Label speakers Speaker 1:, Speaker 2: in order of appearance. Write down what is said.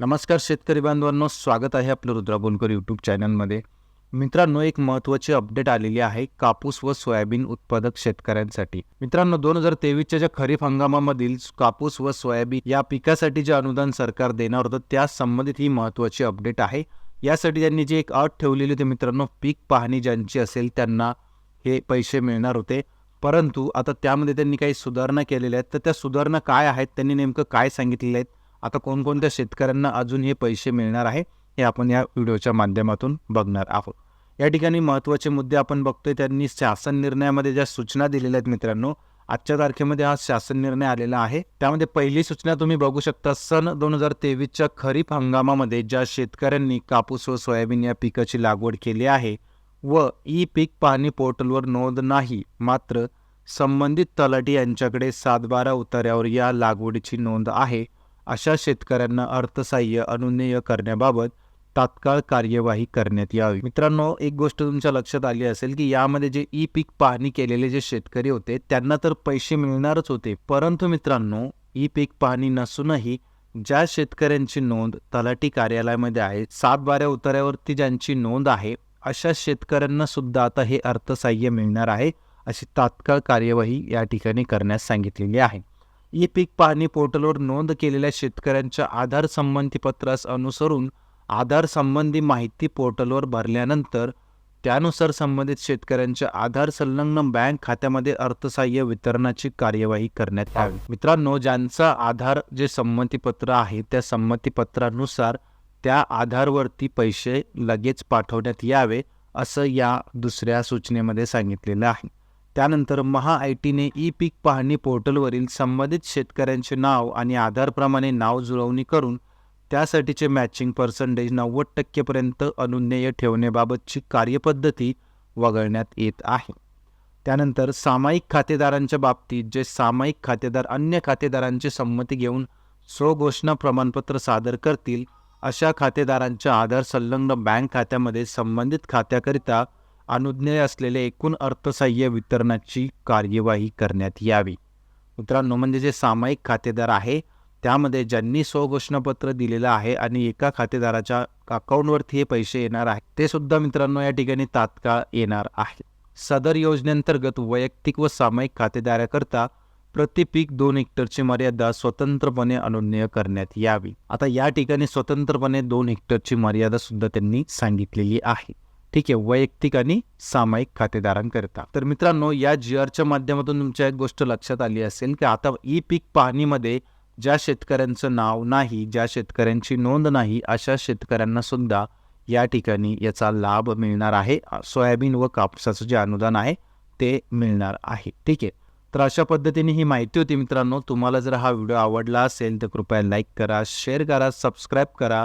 Speaker 1: नमस्कार शेतकरी बांधवांनो स्वागत आहे आपलं रुद्रा बोलकर यूट्यूब चॅनलमध्ये मित्रांनो एक महत्त्वाची अपडेट आलेली आहे कापूस व सोयाबीन उत्पादक शेतकऱ्यांसाठी. मित्रांनो दोन हजार तेवीसच्या ज्या खरीप हंगामामधील कापूस व सोयाबीन या पिकासाठी जे अनुदान सरकार देणार होतं त्या संबंधित ही महत्त्वाची अपडेट आहे. यासाठी त्यांनी जी एक अट ठेवलेली होती मित्रांनो पीक पाहणी ज्यांची असेल त्यांना हे पैसे मिळणार होते. परंतु आता त्यामध्ये त्यांनी काही सुधारणा केलेल्या आहेत. तर त्या सुधारणा काय आहेत? त्यांनी नेमकं काय सांगितलेलं आहेत आता कोणकोणत्या शेतकऱ्यांना अजून हे पैसे मिळणार आहे हे आपण या व्हिडिओच्या माध्यमातून बघणार आहोत. या ठिकाणी महत्त्वाचे मुद्दे आपण बघतोय त्यांनी शासन निर्णयामध्ये ज्या सूचना दिलेल्या आहेत मित्रांनो आजच्या तारखेमध्ये हा शासन निर्णय आलेला आहे. त्यामध्ये पहिली सूचना तुम्ही बघू शकता सन दोन हजार तेवीसच्या खरीप हंगामामध्ये ज्या शेतकऱ्यांनी कापूस व सोयाबीन या पिकाची लागवड केली आहे व ई पीक पाहणी पोर्टलवर नोंद नाही मात्र संबंधित तलाठी यांच्याकडे सातबारा उतार्यावर या लागवडीची नोंद आहे. अशा शेतकऱ्यांना अर्थसहाय्य अनुज्ञेय करण्याबाबत तात्काळ कार्यवाही करण्यात यावी. मित्रांनो एक गोष्ट तुमच्या लक्षात आली असेल की यामध्ये जे ई पीक पाहणी केलेले जे शेतकरी होते त्यांना तर पैसे मिळणारच होते. परंतु मित्रांनो ई पीक पाहणी नसूनही ज्या शेतकऱ्यांची नोंद तलाठी कार्यालयामध्ये आहे सात बाऱ्या उतार्यावरती ज्यांची नोंद आहे अशा शेतकऱ्यांना सुद्धा आता हे अर्थसहाय्य मिळणार आहे अशी तात्काळ कार्यवाही या ठिकाणी करण्यास सांगितलेली आहे. ई पीक पाहणी पोर्टलवर नोंद केलेल्या शेतकऱ्यांच्या आधार संबंधी पत्रास अनुसरून आधार संबंधी माहिती पोर्टलवर भरल्यानंतर त्यानुसार संबंधित शेतकऱ्यांच्या आधार संलग्न बँक खात्यामध्ये अर्थसहाय्य वितरणाची कार्यवाही करण्यात यावी. मित्रांनो ज्यांचा आधार जे संमतीपत्र आहे त्या संमतीपत्रानुसार त्या आधारवरती पैसे लगेच पाठवण्यात यावे असं या दुसऱ्या सूचनेमध्ये सांगितलेलं आहे. त्यानंतर महा आय टीने ई पीक पाहणी पोर्टलवरील संबंधित शेतकऱ्यांचे नाव आणि आधारप्रमाणे नाव जुळवणी करून त्यासाठीचे मॅचिंग पर्सेंटेज नव्वद टक्केपर्यंत अनुज्ञेय ठेवण्याबाबतची कार्यपद्धती वगळण्यात येत आहे. त्यानंतर सामायिक खातेदारांच्या बाबतीत जे सामायिक खातेदार अन्य खातेदारांची संमती घेऊन स्वघोषणा प्रमाणपत्र सादर करतील अशा खातेदारांच्या आधार संलग्न बँक खात्यामध्ये संबंधित खात्याकरिता अनुज्ञेय असलेले एकूण अर्थसहाय्य वितरणाची कार्यवाही करण्यात यावी. मित्रांनो म्हणजे जे सामायिक खातेदार आहे त्यामध्ये ज्यांनी स्वघोषणापत्र दिलेलं आहे आणि एका खातेदाराच्या अकाउंटवरती हे पैसे येणार आहे ते सुद्धा मित्रांनो या ठिकाणी तात्काळ येणार आहे सदर योजनेअंतर्गत वैयक्तिक व सामायिक खातेदाराकरता प्रति पीक दोन हेक्टरची मर्यादा स्वतंत्रपणे अनुज्ञेय करण्यात यावी. आता या ठिकाणी स्वतंत्रपणे दोन हेक्टरची मर्यादा सुद्धा त्यांनी सांगितलेली आहे. ठीक आहे वैयक्तिक आणि सामायिक खातेदारांकरिता. तर मित्रांनो या जी आरच्या माध्यमातून तुमच्या एक गोष्ट लक्षात आली असेल की आता ई पीक पाहणीमध्ये ज्या शेतकऱ्यांचं नाव नाही ज्या शेतकऱ्यांची नोंद नाही अशा शेतकऱ्यांना सुद्धा या ठिकाणी याचा लाभ मिळणार आहे. सोयाबीन व कापसाचं जे अनुदान आहे ते मिळणार आहे. ठीक आहे? तर अशा पद्धतीने ही माहिती होती मित्रांनो. तुम्हाला जर हा व्हिडिओ आवडला असेल तर कृपया लाईक करा शेअर करा सबस्क्राईब करा.